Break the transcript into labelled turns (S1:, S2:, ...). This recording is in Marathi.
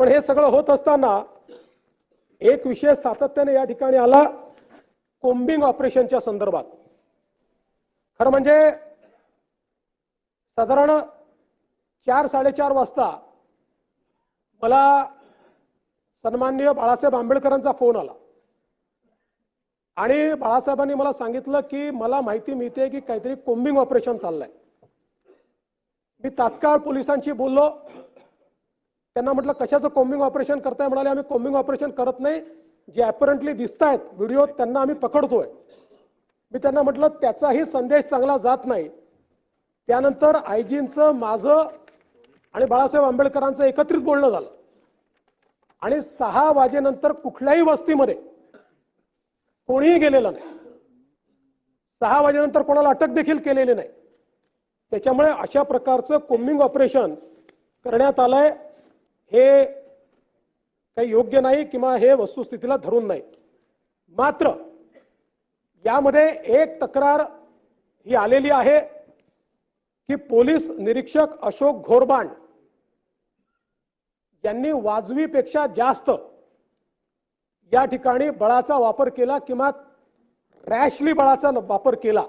S1: पण हे सगळं होत असताना एक विषय सातत्याने या ठिकाणी आला कोम्बिंग ऑपरेशनच्या संदर्भात. खरं म्हणजे साधारण चार साडेचार वाजता मला सन्माननीय बाळासाहेब आंबेडकरांचा फोन आला. आणि बाळासाहेबांनी मला सांगितलं की मला माहिती मिळते की काहीतरी कोम्बिंग ऑपरेशन चाललंय. मी तात्काळ पोलिसांशी बोललो. त्यांना म्हटलं कशाचं कोम्बिंग ऑपरेशन करताय? म्हणाले आम्ही कोम्बिंग ऑपरेशन करत नाही. जे ॲपरंटली दिसत आहेत व्हिडिओ त्यांना आम्ही पकडतोय. मी त्यांना म्हटलं त्याचाही संदेश चांगला जात नाही. त्यानंतर आयजींचं माझं आणि बाळासाहेब आंबेडकरांचं एकत्रित बोलणं झालं. आणि सहा वाजेनंतर कुठल्याही वस्तीमध्ये कोणीही गेलेलं नाही. सहा वाजेनंतर कोणाला अटक देखील केलेली नाही. त्याच्यामुळे अशा प्रकारचं कोम्बिंग ऑपरेशन करण्यात आलंय. हे काही योग्य नाही किंवा हे वस्तुस्थितीला धरून नाही. मात्र यामध्ये एक तक्रार ही आलेली आहे की पोलीस निरीक्षक अशोक घोरबांड यांनी वाजवीपेक्षा जास्त या ठिकाणी बळाचा वापर केला किंवा रॅशली बळाचा वापर केला.